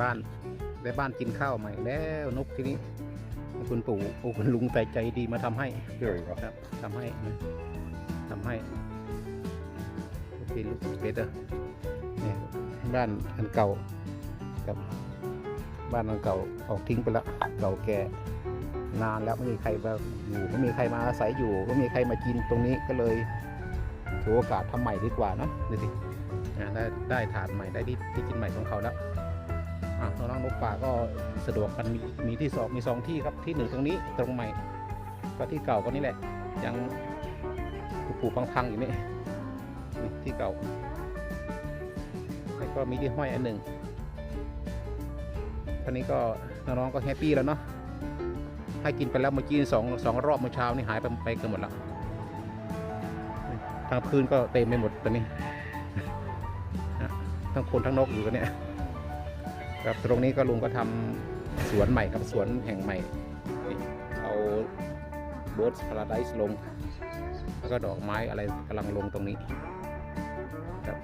บ้านได้บ้านกินข้าวใหม่แล้วนกที่นี้คุณปู่โอ้คุณลุงใจใจดีมาทำให้ There you go. ครับทำให้นะทำให้เป็นลูกเป็ดอะเนี่ยบ้านอันเก่าครับบ้านอันเก่าออกทิ้งไปแล้วเก่าแก่นานแล้วไม่มีใครมาอยู่ไม่มีใครมาอาศัยอยู่ไม่มีใครมากินตรงนี้ก็เลยถือโอกาสทำใหม่ดีกว่าเนอะดูสิอ่าได้ได้ถาดใหม่ได้ที่ที่กินใหม่ของเขาแล้วอะ น้องนกป่าก็สะดวกกันมีมีที่สองมีสองที่ครับที่หนึ่งตรงนี้ตรงใหม่ ก็ที่เก่าก็นี่แหละ ยังผุพังๆอยู่นี่นี่ที่เก่าแล้วก็มีที่ห้อยอันหนึ่งตอนนี้ก็น้องๆก็แฮปปี้แล้วเนาะให้กินไปแล้วเมื่อกี้สองสองรอบเมื่อเช้านี่หายไปไปกันหมดแล้วทางพื้นก็เต็มไปหมดตอนนี้ทั้งคนทั้งนกอยู่กันเนี่ย ครับตรงนี้ก็ลุงก็ทำสวนใหม่ครับสวนแห่งใหม่ เอาเบิร์ดพาราไดส์ลง แล้วก็ดอกไม้อะไรกำลังลงตรงนี้ครับ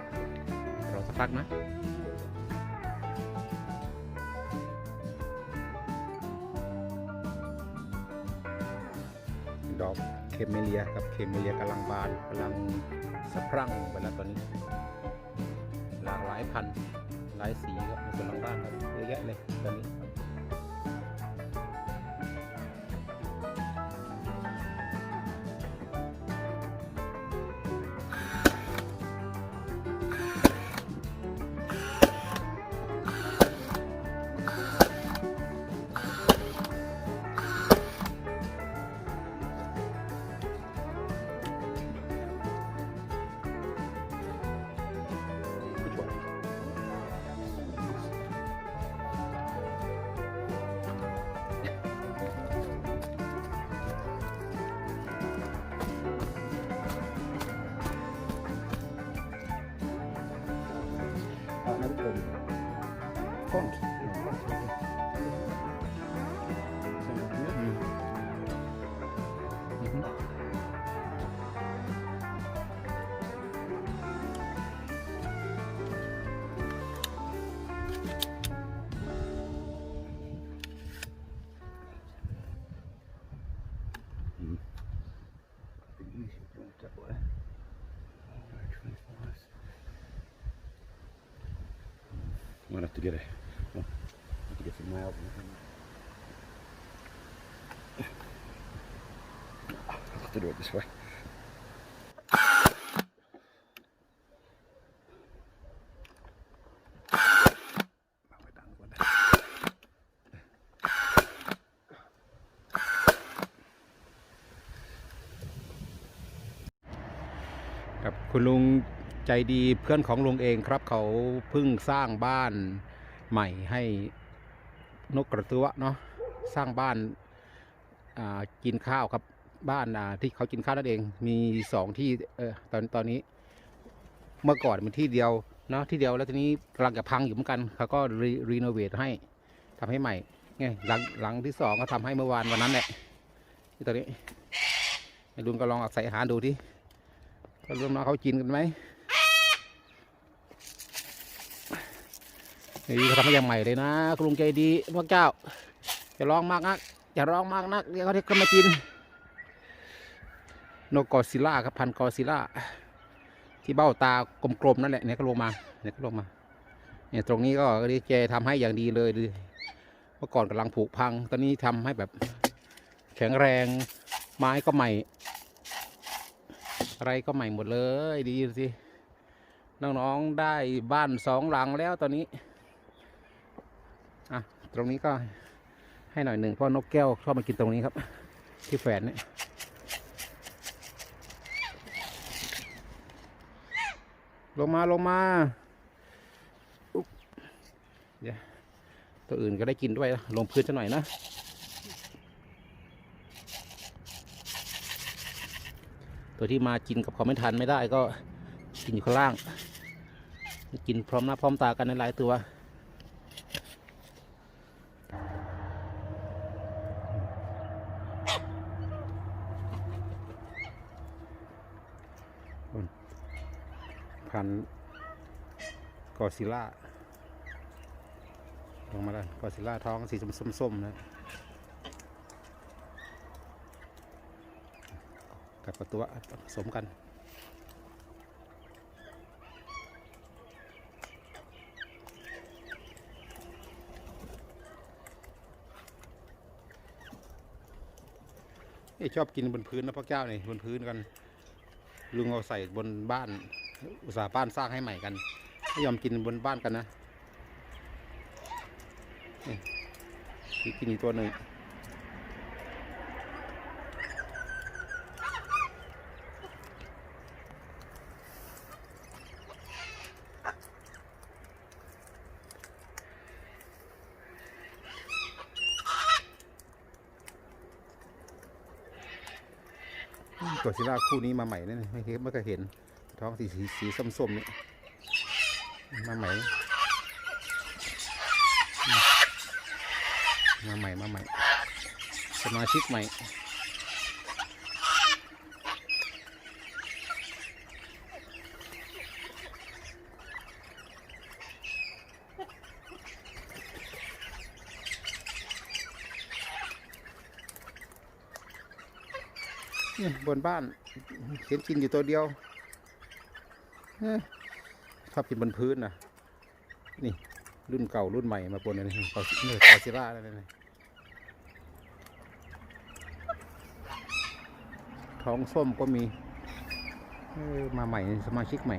รอสักพักนะดอกเคมเมเลียครับเคมเมเลียกำลังบานกำลังสะพรั่งไปแล้วตอนนี้ หลากหลายพันธุ์ายสีครับในส่วนหลังบ้านครับเยอะแยะเลยตอนนี้ I'm gonna have to get a, well, have to get some miles. I'll have to do it this way. เอาไปตั้งก่อนนะครับคุณลุงใจดีเพื่อนของลุงเองครับเขาเพิ่งสร้างบ้าน ใหม่ให้นกกระตัวเนาะสร้างบ้านกินข้าวครับบ้านที่เขากินข้าวนั่นเองมีสองที่เออตอนตอนนี้ เมื่อก่อนเป็นที่เดียวเนาะที่เดียวแล้วทีนี้กำลังจะพังอยู่เหมือนกันเขาก็รีรโนเวทให้ทำให้ใหม่ไงหลังหลังที่สองก็ทำให้เมื่อวานวันนั้นแหละที่ตอนนี้ให้ลุงก็ลองอาใส่อาหารดูที่ก็ลุงน้องเขากินกันไหม นี่เขาทำให้อย่างใหม่เลยนะคุณลุงใจดีพวกเจ้าอย่าร้องมากนักอย่าร้องมากนักเดี๋ยวเขาจะมากินนกกอซิล่าครับพันกอซิล่าที่เบ้าตากลมๆนั่นแหละเนี่ยก็ลงมาเนี่ยก็ลงมาเนี่ยตรงนี้ก็ดีเจทำให้อย่างดีเลยเมื่อก่อนกำลังผุพัง ตอนนี้ทำให้แบบแข็งแรงไม้ก็ใหม่ อะไรก็ใหม่หมดเลยดีสิน้องๆได้บ้านสองหลังแล้วตอนนี้ ตรงนี้ก็ให้หน่อยหนึ่งเพราะนกแก้วชอบมากินตรงนี้ครับ ที่แฝนเนี่ยลงมาลงมาเดี๋ยวตัวอื่นก็ได้กินด้วยลงพื้นจะหน่อยนะตัวที่มากินกับเขาไม่ทันไม่ได้ก็กินอยู่ข้างล่าง กินพร้อมหน้าพร้อมตากันในหลายตัว พันธุ์กอซิล่าลงมาแล้วกอซิล่าท้องสีส้มๆนะกับตัวผสมกันเอ้ยชอบกินบนพื้นนะพ่อเจ้านี่บนพื้นกัน ลุงเอาใส่บนบ้าน อุตสาห์บ้านสร้างให้ใหม่กันไม่ยอมกินบนบ้านกันนะนี่กินอีกตัวหนึ่งตัวซิล่าคู่นี้มาใหม่นั่ไม่เคยไม่เคยเห็น ท้องสีสีสีส้มๆนี่มาใหม่มาใหม่มาใหม่สมาชิกใหม่นี่บนบ้านเห็นกินอยู่ตัวเดียว ชอบกินบนพื้นนะนี่รุ่นเก่ารุ่นใหม่มาปนกันนี่คอซิเนี่ยคอซิล่าอะไรนี่ท้องส้มก็มีมาใหม่สมาชิกใหม่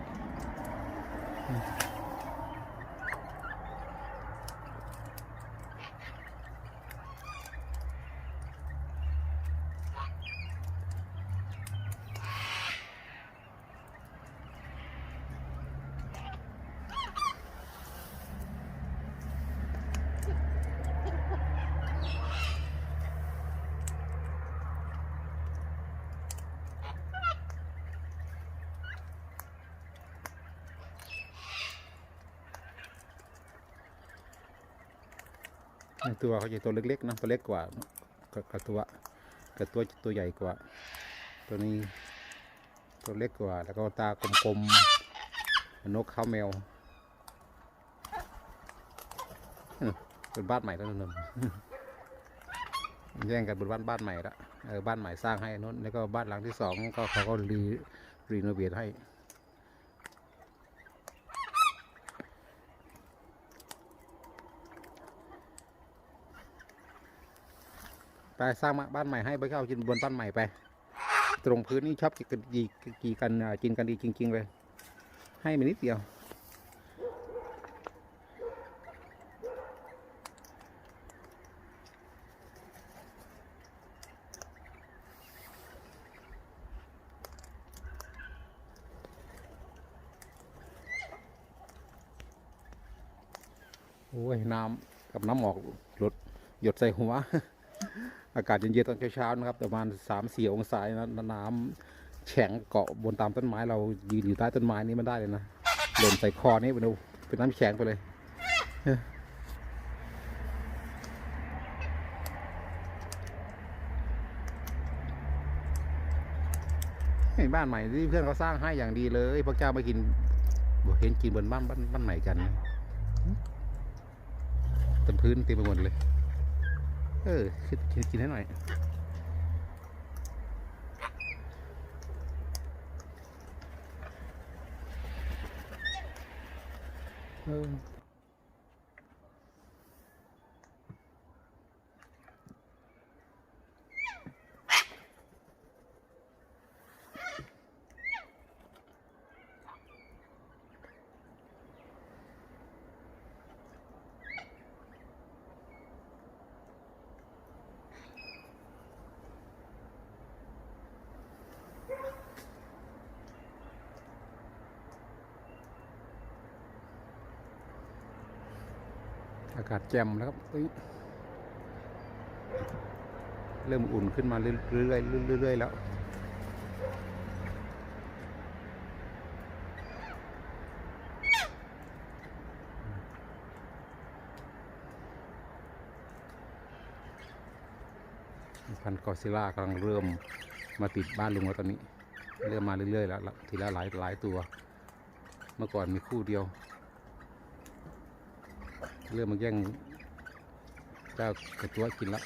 ตัวเขาจะตัวเล็กๆนะตัวเล็กกว่ากับตัวกับตัวตัวใหญ่กว่า ตัวนี้ตัวเล็กกว่า แล้วก็ตากลมๆนกข้าวแมวเป็นบ้านใหม่แล้วนนท์แย่งกันบนบ้านบ้านใหม่ละเออบ้านใหม่สร้างให้นนท์แล้วก็บ้านหลังที่สองก็เขาก็รีรีโนเวทให้ ไปสร้างบ้านใหม่ให้ไปเข้ากินบนบ้านใหม่ไป ตรงพื้นนี่ชอบกินกันกีกีกันกินกันดีจริง ๆ เลย ให้มานิดเดียว โอ้ย น้ำกับน้ำหมอกหลดหยดใส่หัว อากาศเย็นๆตอนเช้าๆนะครับประมาณสามสี่องศานะน้ำแข็งเกาะบนตามต้นไม้เรายืนอยู่ใต้ต้นไม้นี้มันได้เลยนะหล่นใส่คอนี่เป็นดูเป็นน้ำแข็งไปเลยเฮ้ยนี่บ้านใหม่ที่เพื่อนเขาสร้างให้อย่างดีเลยพวกเจ้ามากินบอกเห็นกินบนบ้านบ้านบ้านใหม่กันเต็มพื้นเต็มไปหมดเลย เออกินกินกินให้หน่อยเออ อากาศแจ่มแล้วครับเริ่มอุ่นขึ้นมาเรื่อยๆเรื่อยๆแล้วพันกอซิล่ากำลังเริ่มมาติดบ้านลุงแล้วตอนนี้ เริ่มมาเรื่อยๆแล้วทีละหลายหลายตัว เมื่อก่อนมีคู่เดียว เริ่มมาแย่งเจ้ากระตัวกินแล้ว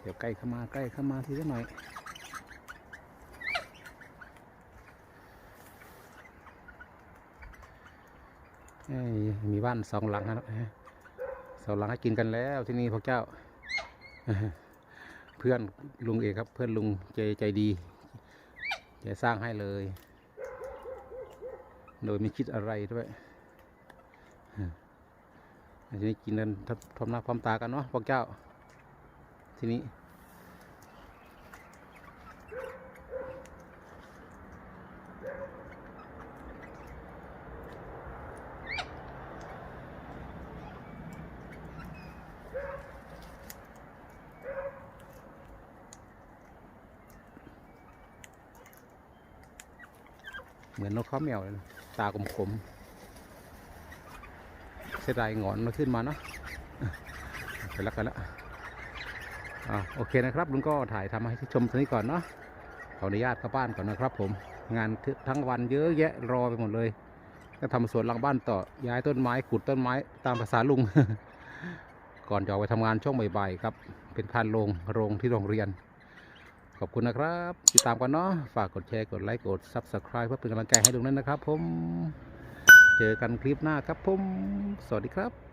เดี๋ยวใกล้เข้ามาใกล้เข้ามาทีละหน่อยเอ้มีบ้านสองหลังนะครับสองหลังให้กินกันแล้วที่นี่พวกเจ้า เพื่อนลุงเอกครับ เพื่อนลุงใจใจดีจะสร้างให้เลย โดยไม่คิดอะไรด้วยทีนี้กินกันทับพร้อมหน้าพร้อมตากันเนาะพวกเจ้า ทีนี้ เหมือนนกข้าแมวเลยนะตากลมๆเสียดายงอนมาขึ้นมาเนาะไปแล้วกันละอ่าโอเคนะครับลุงก็ถ่ายทำให้ชมตรงนี้ก่อนเนาะขออนุญาตเข้าบ้านก่อนนะครับ ผมงานทั้งวันเยอะแยะรอไปหมดเลยก็ทำสวนหลังบ้านต่อย้ายต้นไม้ขุดต้นไม้ตามภาษาลุง ก่อนจะออกไปทำงานช่วงบ่ายๆครับ เป็นพานโรงโรงที่โรงเรียน ขอบคุณนะครับ ติดตามกันเนาะฝากกดแชร์กดไลค์กด Subscribe เพื่อเป็นกำลังใจให้ลุงนั้นนะครับ ผม เจอกันคลิปหน้าครับผม สวัสดีครับ